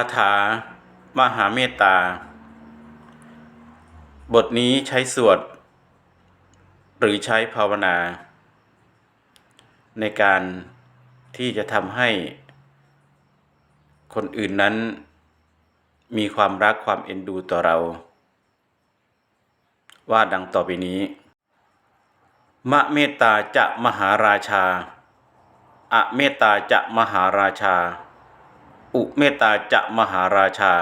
าถา มหาเมตตา บทนี้ใช้สวด หรือใช้ภาวนา ในการที่จะทำให้ คนอื่นนั้น มีความรักความเอ็นดูต่อเรา ว่าดังต่อไปนี้ มะเมตตาจะมหาราชา อะเมตตาจะมหาราชา อุเมตาจะมหาราชา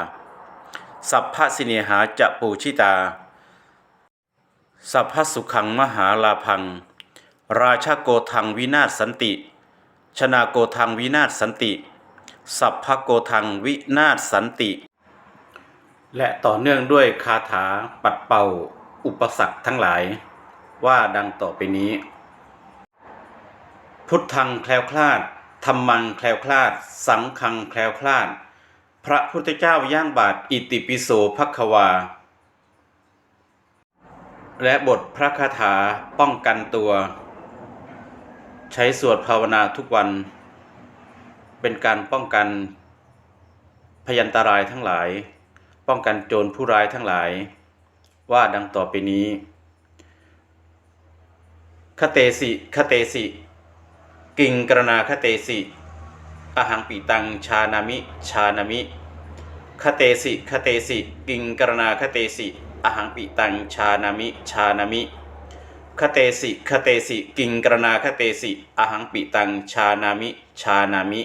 สัพพสิเนหาจะปูชิตา สัพพสุขังมหาลาพัง ราชโกทังวินาศสันติ ชนาโกทังวินาศสันติ สัพพโกทังวินาศสันติ และต่อเนื่องด้วยคาถาปัดเป่าอุปสรรคทั้งหลายว่าดังต่อไปนี้ พุทธังแคล้วคลาด ธรรมังแคล้วคลาด สังฆังแคล้วคลาด พระพุทธเจ้าย่างบาทอิติปิโสภัควา และบทพระคาถาป้องกันตัว ใช้สวดภาวนาทุกวัน เป็นการป้องกันพยันตรายทั้งหลาย ป้องกันโจรผู้ร้ายทั้งหลาย ว่าดังต่อไปนี้ คเตสิ คเตสิ กิงกรณาคเตสิอหังปีตังชานามิ ชานามิคเตสิคเตสิ กิงกรณาคเตสิอหังปีตังชานามิ ชานามิคเตสิคเตสิ กิงกรณาคเตสิอหังปีตังชานามิ ชานามิ